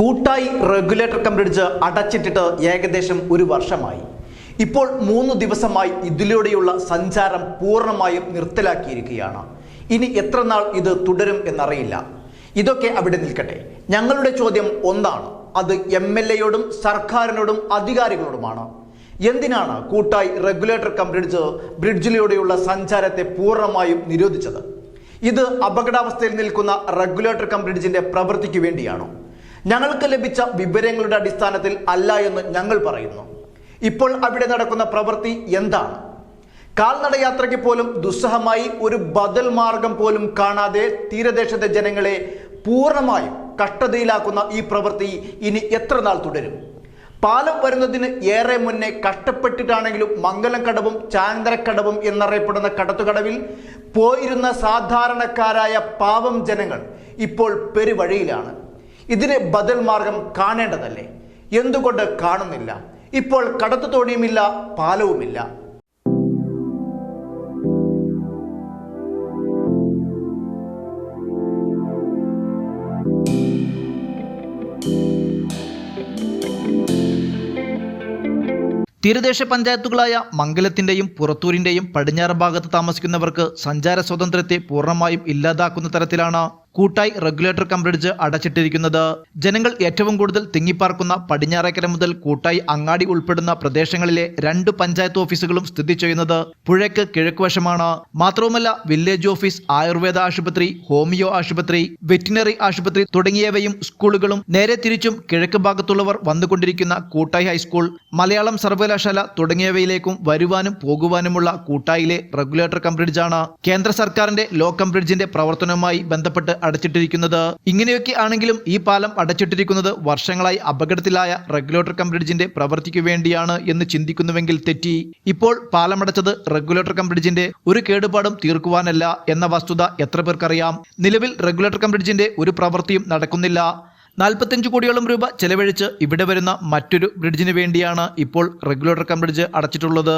കൂട്ടായി regulator cum bridge അടച്ചിട്ടിട്ട് ഏകദേശം ഒരു വർഷമായി. ഇപ്പോൾ മൂന്ന് ദിവസമായി ഇതിലൂടെയുള്ള സഞ്ചാരം പൂർണമായും നിർത്തലാക്കിയിരിക്കുകയാണ്. ഇനി എത്ര നാൾ ഇത് തുടരും എന്നറിയില്ല. ഇതൊക്കെ അവിടെ നിൽക്കട്ടെ. ഞങ്ങളുടെ ചോദ്യം ഒന്നാണ്. അത് എം എൽ എയോടും സർക്കാരിനോടും അധികാരികളോടുമാണ്. എന്തിനാണ് കൂട്ടായി റെഗുലേറ്റർ കം ബ്രിഡ്ജ് ബ്രിഡ്ജിലൂടെയുള്ള സഞ്ചാരത്തെ പൂർണമായും നിരോധിച്ചത്? ഇത് അപകടാവസ്ഥയിൽ നിൽക്കുന്ന റെഗുലേറ്റർ കം ബ്രിഡ്ജിന്റെ പ്രവൃത്തിക്ക് വേണ്ടിയാണോ? ഞങ്ങൾക്ക് ലഭിച്ച വിവരങ്ങളുടെ അടിസ്ഥാനത്തിൽ അല്ല എന്ന് ഞങ്ങൾ പറയുന്നു. ഇപ്പോൾ അവിടെ നടക്കുന്ന പ്രവൃത്തി എന്താണ്? കാൽനട യാത്രയ്ക്ക് പോലും ദുസ്സഹമായി ഒരു ബദൽ മാർഗം പോലും കാണാതെ തീരദേശത്തെ ജനങ്ങളെ പൂർണമായും കഷ്ടതയിലാക്കുന്ന ഈ പ്രവൃത്തി ഇനി എത്ര നാൾ തുടരും? പാലം വരുന്നതിന് ഏറെ മുന്നേ കഷ്ടപ്പെട്ടിട്ടാണെങ്കിലും മംഗലം കടവും ചാന്തരക്കടവും എന്നറിയപ്പെടുന്ന കടത്തുകടവിൽ പോയിരുന്ന സാധാരണക്കാരായ പാവം ജനങ്ങൾ ഇപ്പോൾ പെരുവഴിയിലാണ്. ഇതിന് ബദൽ മാർഗം കാണേണ്ടതല്ലേ? എന്തുകൊണ്ട് കാണുന്നില്ല? ഇപ്പോൾ കടത്തു തോണിയുമില്ല പാലവുമില്ല. തീരദേശ പഞ്ചായത്തുകളായ മംഗലത്തിന്റെയും പുറത്തൂരിന്റെയും പടിഞ്ഞാറ് ഭാഗത്ത് താമസിക്കുന്നവർക്ക് സഞ്ചാര സ്വാതന്ത്ര്യത്തെ പൂർണമായും ഇല്ലാതാക്കുന്ന തരത്തിലാണ് കൂട്ടായി റെഗുലേറ്റർ കം ബ്രിഡ്ജ് അടച്ചിട്ടിരിക്കുന്നത്. ജനങ്ങൾ ഏറ്റവും കൂടുതൽ തിങ്ങിപ്പാർക്കുന്ന പടിഞ്ഞാറേക്കര മുതൽ കൂട്ടായി അങ്ങാടി ഉൾപ്പെടുന്ന പ്രദേശങ്ങളിലെ രണ്ട് പഞ്ചായത്ത് ഓഫീസുകളും സ്ഥിതി ചെയ്യുന്നത് പുഴയ്ക്ക് കിഴക്കുവശമാണ് മാത്രവുമല്ല വില്ലേജ് ഓഫീസ് ആയുർവേദ ആശുപത്രി ഹോമിയോ ആശുപത്രി വെറ്റിനറി ആശുപത്രി തുടങ്ങിയവയും സ്കൂളുകളും നേരെ തിരിച്ചും കിഴക്ക് ഭാഗത്തുള്ളവർ വന്നുകൊണ്ടിരിക്കുന്ന കൂട്ടായി ഹൈസ്കൂൾ മലയാളം സർവകലാശാല തുടങ്ങിയവയിലേക്കും വരുവാനും പോകുവാനുമുള്ള കൂട്ടായിലെ റെഗുലേറ്റർ കം ബ്രിഡ്ജാണ് കേന്ദ്ര സർക്കാരിന്റെ ലോ കം ബ്രിഡ്ജിന്റെ പ്രവർത്തനവുമായി ബന്ധപ്പെട്ട് അടച്ചിട്ടിരിക്കുന്നത്. ഇങ്ങനെയൊക്കെ ആണെങ്കിലും ഈ പാലം അടച്ചിട്ടിരിക്കുന്നത് വർഷങ്ങളായി അപകടത്തിലായ റെഗുലേറ്റർ കം ബ്രിഡ്ജിന്റെ പ്രവൃത്തിക്കു വേണ്ടിയാണ് എന്ന് ചിന്തിക്കുന്നുവെങ്കിൽ തെറ്റി. ഇപ്പോൾ പാലമടച്ചത് റെഗുലേറ്റർ കം ബ്രിഡ്ജിന്റെ ഒരു കേടുപാടും തീർക്കുവാനല്ല എന്ന വസ്തുത എത്ര പേർക്കറിയാം. നിലവിൽ റെഗുലേറ്റർ കം ബ്രിഡ്ജിന്റെ ഒരു പ്രവൃത്തിയും നടക്കുന്നില്ല. നാൽപ്പത്തഞ്ച് കോടിയോളം രൂപ ചെലവഴിച്ച് ഇവിടെ വരുന്ന മറ്റൊരു ബ്രിഡ്ജിന് വേണ്ടിയാണ് ഇപ്പോൾ റെഗുലേറ്റർ കം ബ്രിഡ്ജ് അടച്ചിട്ടുള്ളത്.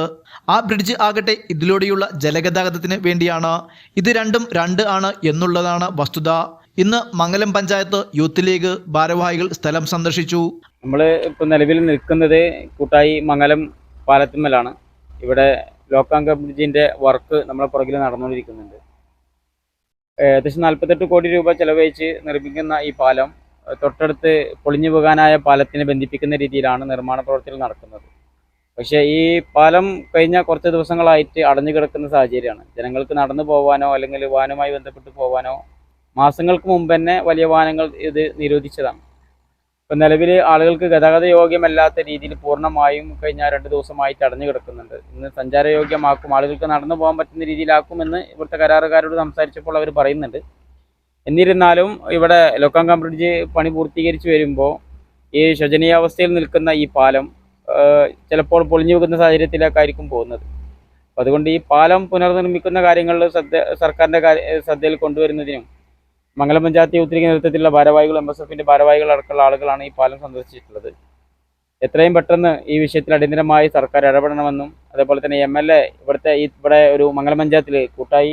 ആ ബ്രിഡ്ജ് ആകട്ടെ ഇതിലൂടെയുള്ള ജലഗതാഗതത്തിന് വേണ്ടിയാണ്. ഇത് രണ്ടും രണ്ട് ആണ് എന്നുള്ളതാണ് വസ്തുത. ഇന്ന് മംഗലം പഞ്ചായത്ത് യൂത്ത് ലീഗ് ഭാരവാഹികൾ സ്ഥലം സന്ദർശിച്ചു. നമ്മൾ ഇപ്പോൾ നിലവിൽ നിൽക്കുന്നത് കൂട്ടായി മംഗലം പാലത്തിന്മേലാണ് ഇവിടെ ലോക്കാങ്ക ബ്രിഡ്ജിന്റെ വർക്ക് നമ്മളെ പുറകിൽ നടന്നുകൊണ്ടിരിക്കുന്നുണ്ട്. ഏകദേശം നാൽപ്പത്തെട്ട് കോടി രൂപ ചെലവഴിച്ച് നിർമ്മിക്കുന്ന ഈ പാലം തൊട്ടടുത്ത് പൊളിഞ്ഞു പോകാനായ പാലത്തിനെ ബന്ധിപ്പിക്കുന്ന രീതിയിലാണ് നിർമ്മാണ പ്രവർത്തികൾ നടക്കുന്നത്. പക്ഷേ ഈ പാലം കഴിഞ്ഞ കുറച്ച് ദിവസങ്ങളായിട്ട് അടഞ്ഞു കിടക്കുന്ന സാഹചര്യമാണ്. ജനങ്ങൾക്ക് നടന്നു പോകാനോ അല്ലെങ്കിൽ വാഹനവുമായി ബന്ധപ്പെട്ട് പോകാനോ മാസങ്ങൾക്ക് മുമ്പ് തന്നെ വലിയ വാഹനങ്ങൾ ഇത് നിരോധിച്ചതാണ്. ഇപ്പം നിലവിൽ ആളുകൾക്ക് ഗതാഗത യോഗ്യമല്ലാത്ത രീതിയിൽ പൂർണമായും കഴിഞ്ഞ രണ്ട് ദിവസമായിട്ട് അടഞ്ഞു കിടക്കുന്നുണ്ട്. ഇന്ന് സഞ്ചാരയോഗ്യമാക്കും ആളുകൾക്ക് നടന്നു പോകാൻ പറ്റുന്ന രീതിയിലാക്കുമെന്ന് ഇവിടുത്തെ കരാറുകാരോട് സംസാരിച്ചപ്പോൾ അവർ പറയുന്നുണ്ട്. എന്നിരുന്നാലും ഇവിടെ ലോക്കാങ്കാം ബ്രിഡ്ജ് പണി പൂർത്തീകരിച്ച് വരുമ്പോൾ ഈ ശോചനീയാവസ്ഥയിൽ നിൽക്കുന്ന ഈ പാലം ചിലപ്പോൾ പൊളിഞ്ഞു വെക്കുന്ന സാഹചര്യത്തിലേക്കായിരിക്കും പോകുന്നത്. അതുകൊണ്ട് ഈ പാലം പുനർനിർമ്മിക്കുന്ന കാര്യങ്ങളിൽ ശ്രദ്ധ സർക്കാരിന്റെ ശ്രദ്ധയിൽ കൊണ്ടുവരുന്നതിനും മംഗലം പഞ്ചായത്ത് യൂത്ത് നേതൃത്വത്തിലുള്ള ഭാരവാഹികൾ എം എസ് എഫിന്റെ ഭാരവാഹികൾ അടക്കമുള്ള ആളുകളാണ് ഈ പാലം സന്ദർശിച്ചിട്ടുള്ളത്. എത്രയും പെട്ടെന്ന് ഈ വിഷയത്തിൽ അടിയന്തരമായി സർക്കാർ ഇടപെടണമെന്നും അതേപോലെ തന്നെ എം എൽ എ ഇവിടുത്തെ ഇവിടെ ഒരു മംഗലം പഞ്ചായത്തിൽ കൂട്ടായി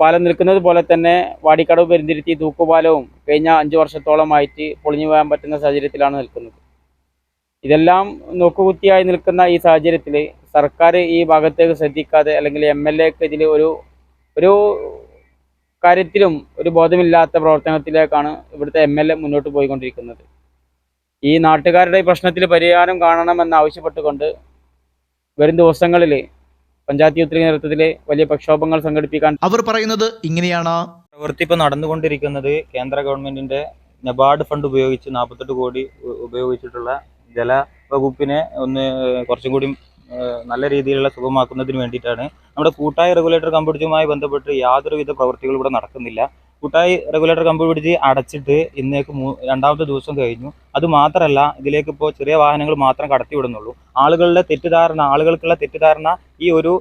പാലം നിൽക്കുന്നത് പോലെ തന്നെ വാടിക്കടവ് പെരുന്തിരുത്തി തൂക്കുപാലവും കഴിഞ്ഞ അഞ്ച് വർഷത്തോളമായിട്ട് പൊളിഞ്ഞു പോകാൻ പറ്റുന്ന സാഹചര്യത്തിലാണ് നിൽക്കുന്നത്. ഇതെല്ലാം നോക്കുകുത്തിയായി നിൽക്കുന്ന ഈ സാഹചര്യത്തിൽ സർക്കാർ ഈ ഭാഗത്തേക്ക് ശ്രദ്ധിക്കാതെ അല്ലെങ്കിൽ എം എൽ എക്ക് ഇതിൽ ഒരു ഒരു കാര്യത്തിലും ഒരു ബോധമില്ലാത്ത പ്രവർത്തനത്തിലേക്കാണ് ഇവിടുത്തെ എം എൽ എ മുന്നോട്ട് പോയിക്കൊണ്ടിരിക്കുന്നത്. ഈ നാട്ടുകാരുടെ പ്രശ്നത്തിൽ പരിഹാരം കാണണമെന്ന് ആവശ്യപ്പെട്ടുകൊണ്ട് വരും ദിവസങ്ങളിൽ പഞ്ചായത്ത് യൂത്ത് ലീഗ് നേതൃത്വത്തിലെ വലിയ പ്രക്ഷോഭങ്ങൾ സംഘടിപ്പിക്കാൻ അവർ പറയുന്നത് ഇങ്ങനെയാണ്. പ്രവൃത്തി ഇപ്പോൾ നടന്നുകൊണ്ടിരിക്കുന്നത് കേന്ദ്ര ഗവൺമെന്റിന്റെ നബാർഡ് ഫണ്ട് ഉപയോഗിച്ച് നാൽപ്പത്തെട്ട് കോടി ഉപയോഗിച്ചിട്ടുള്ള ജല വകുപ്പിനെ ഒന്ന് കുറച്ചും കൂടി നല്ല രീതിയിലുള്ള സുഖമാക്കുന്നതിന് വേണ്ടിയിട്ടാണ്. നമ്മുടെ കൂട്ടായ റെഗുലേറ്റർ കമ്പടിച്ചുമായി ബന്ധപ്പെട്ട് യാതൊരുവിധ പ്രവൃത്തികളും ഇവിടെ നടക്കുന്നില്ല. കൂട്ടായി റെഗുലേറ്റർ കമ്പടി അടച്ചിട്ട് ഇന്നേക്ക് രണ്ടാമത്തെ ദിവസം കഴിഞ്ഞു. അത് മാത്രമല്ല ഇതിലേക്ക് ഇപ്പോൾ ചെറിയ വാഹനങ്ങൾ മാത്രം കടത്തിവിടുന്നുള്ളൂ ആളുകളുടെ തെറ്റിദ്ധാരണ ആളുകൾക്കുള്ള തെറ്റിദ്ധാരണ ഈ ഒരു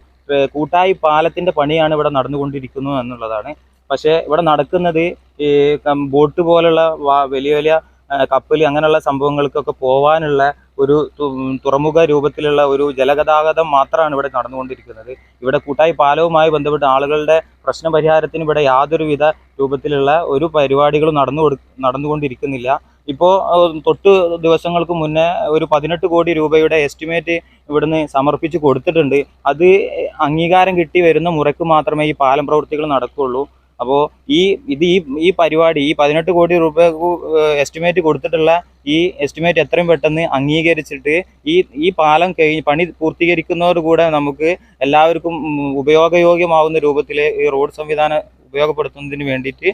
കൂട്ടായി പാലത്തിന്റെ പണിയാണ് ഇവിടെ നടന്നുകൊണ്ടിരിക്കുന്നത് എന്നുള്ളതാണ്. പക്ഷേ ഇവിടെ നടക്കുന്നത് ഈ ബോട്ട് പോലുള്ള വലിയ വലിയ കപ്പൽ അങ്ങനെയുള്ള സംഭവങ്ങൾക്കൊക്കെ പോവാനുള്ള ഒരു തുറമുഖ രൂപത്തിലുള്ള ഒരു ജലഗതാഗതം മാത്രമാണ് ഇവിടെ നടന്നുകൊണ്ടിരിക്കുന്നത്. ഇവിടെ കൂട്ടായി പാലവുമായി ബന്ധപ്പെട്ട് ആളുകളുടെ പ്രശ്ന പരിഹാരത്തിന് ഇവിടെ യാതൊരുവിധ രൂപത്തിലുള്ള ഒരു പരിപാടികളും നടന്നു കൊടു നടന്നുകൊണ്ടിരിക്കുന്നില്ല. ഇപ്പോൾ തൊട്ട് ദിവസങ്ങൾക്ക് മുന്നേ ഒരു പതിനെട്ട് കോടി രൂപയുടെ എസ്റ്റിമേറ്റ് ഇവിടുന്ന് സമർപ്പിച്ച് കൊടുത്തിട്ടുണ്ട്. അത് അംഗീകാരം കിട്ടി വരുന്ന മുറയ്ക്ക് മാത്രമേ ഈ പാലം പ്രവൃത്തികൾ നടക്കുകയുള്ളൂ. അപ്പോൾ ഈ ഇത് ഈ ഈ പരിപാടി ഈ പതിനെട്ട് കോടി രൂപ എസ്റ്റിമേറ്റ് കൊടുത്തിട്ടുള്ള ഈ എസ്റ്റിമേറ്റ് എത്രയും പെട്ടെന്ന് അംഗീകരിച്ചിട്ട് ഈ ഈ പാലം കഴിഞ്ഞ് പണി പൂർത്തീകരിക്കുന്നതോടുകൂടെ നമുക്ക് എല്ലാവർക്കും ഉപയോഗയോഗ്യമാവുന്ന രൂപത്തിൽ ഈ റോഡ് സംവിധാനം ഉപയോഗപ്പെടുത്തുന്നതിന് വേണ്ടിയിട്ട്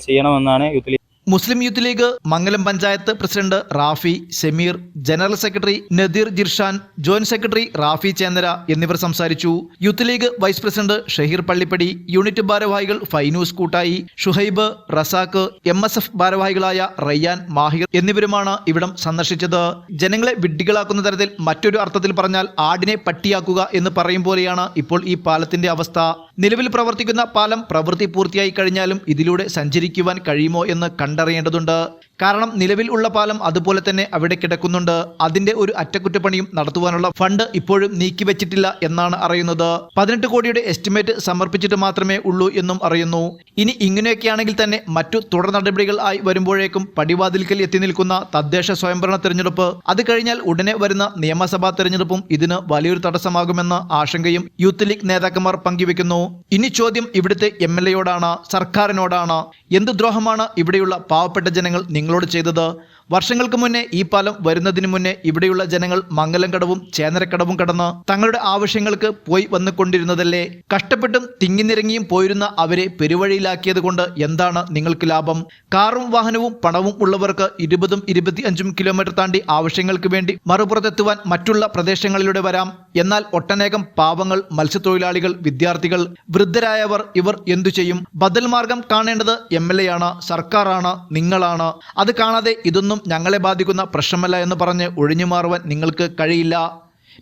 ചെയ്യണമെന്നാണ് youth Muslim youth league Mangalam panchayat president Rafi Shameer general secretary Nadeer Jirshan joint secretary Rafi Chennara എന്നിവർ സംസാരിച്ചു. Youth league vice president Shaheer Pallippadi unit ഭാരവാഹികൾ Fainoos Koottayi Shuhaib Razak M S F ഭാരവാഹികളായ റയ്യാൻ മാഹിർ എന്നിവരുമാണ് ഇവിടം സന്ദർശിച്ചത്. ജനങ്ങളെ വിഡ്ഢികളാക്കുന്ന തരത്തിൽ മറ്റൊരു അർത്ഥത്തിൽ പറഞ്ഞാൽ ആടിനെ പട്ടിയാക്കുക എന്ന് പറയും പോലെയാണ് ഇപ്പോൾ ഈ പാലത്തിന്റെ അവസ്ഥ. നിലവിൽ പ്രവർത്തിക്കുന്ന പാലം പ്രവൃത്തി പൂർത്തിയായി കഴിഞ്ഞാലും ഇതിലൂടെ സഞ്ചരിക്കുവാൻ കഴിയുമോ എന്ന് കണ്ടറിയേണ്ടതുണ്ട്. കാരണം നിലവിൽ ഉള്ള പാലം അതുപോലെ തന്നെ അവിടെ കിടക്കുന്നുണ്ട്. അതിന്റെ ഒരു അറ്റകുറ്റപ്പണിയും നടത്തുവാനുള്ള ഫണ്ട് ഇപ്പോഴും നീക്കിവെച്ചിട്ടില്ല എന്നാണ് അറിയുന്നത്. പതിനെട്ട് കോടിയുടെ എസ്റ്റിമേറ്റ് സമർപ്പിച്ചിട്ട് മാത്രമേ ഉള്ളൂ എന്നും അറിയുന്നു. ഇനി ഇങ്ങനെയൊക്കെയാണെങ്കിൽ തന്നെ മറ്റു തുടർ നടപടികൾ ആയി വരുമ്പോഴേക്കും പടിവാതിൽക്കൽ എത്തി നിൽക്കുന്ന തദ്ദേശ സ്വയംഭരണ തെരഞ്ഞെടുപ്പ്. അത് കഴിഞ്ഞാൽ ഉടനെ വരുന്ന നിയമസഭാ തെരഞ്ഞെടുപ്പും ഇതിന് വലിയൊരു തടസ്സമാകുമെന്ന ആശങ്കയും യൂത്ത് ലീഗ് നേതാക്കന്മാർ പങ്കുവെക്കുന്നു ഇനി ചോദ്യം ഇവിടുത്തെ എം എൽ എയോടാണ് സർക്കാരിനോടാണ്. എന്ത് ദ്രോഹമാണ് ഇവിടെയുള്ള പാവപ്പെട്ട ജനങ്ങൾ നിങ്ങളോട് ചെയ്തത്? വർഷങ്ങൾക്ക് മുന്നേ ഈ പാലം വരുന്നതിന് മുന്നേ ഇവിടെയുള്ള ജനങ്ങൾ മംഗലം കടവും ചേനരക്കടവും കടന്ന് തങ്ങളുടെ ആവശ്യങ്ങൾക്ക് പോയി വന്നുകൊണ്ടിരുന്നതല്ലേ? കഷ്ടപ്പെട്ടും തിങ്ങിനിറങ്ങിയും പോയിരുന്ന അവരെ പെരുവഴിയിലാക്കിയത് കൊണ്ട് എന്താണ് നിങ്ങൾക്ക് ലാഭം? കാറും വാഹനവും പണവും ഉള്ളവർക്ക് ഇരുപതും ഇരുപത്തി അഞ്ചും കിലോമീറ്റർ താണ്ടി ആവശ്യങ്ങൾക്ക് വേണ്ടി മറുപുറത്തെത്തുവാൻ മറ്റുള്ള പ്രദേശങ്ങളിലൂടെ വരാം. എന്നാൽ ഒട്ടനേകം പാവങ്ങൾ മത്സ്യത്തൊഴിലാളികൾ വിദ്യാർത്ഥികൾ വൃദ്ധരായവർ ഇവർ എന്തു ചെയ്യും? ബദൽ മാർഗം കാണേണ്ടത് എം എൽ എ ആണ് സർക്കാരാണ് നിങ്ങളാണ്. അത് കാണാതെ ഇതൊന്നും ഞങ്ങളെ ബാധിക്കുന്ന പ്രശ്നമല്ല എന്ന് പറഞ്ഞ് ഒഴിഞ്ഞു മാറുവാൻ നിങ്ങൾക്ക് കഴിയില്ല.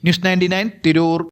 News ninety Tirur.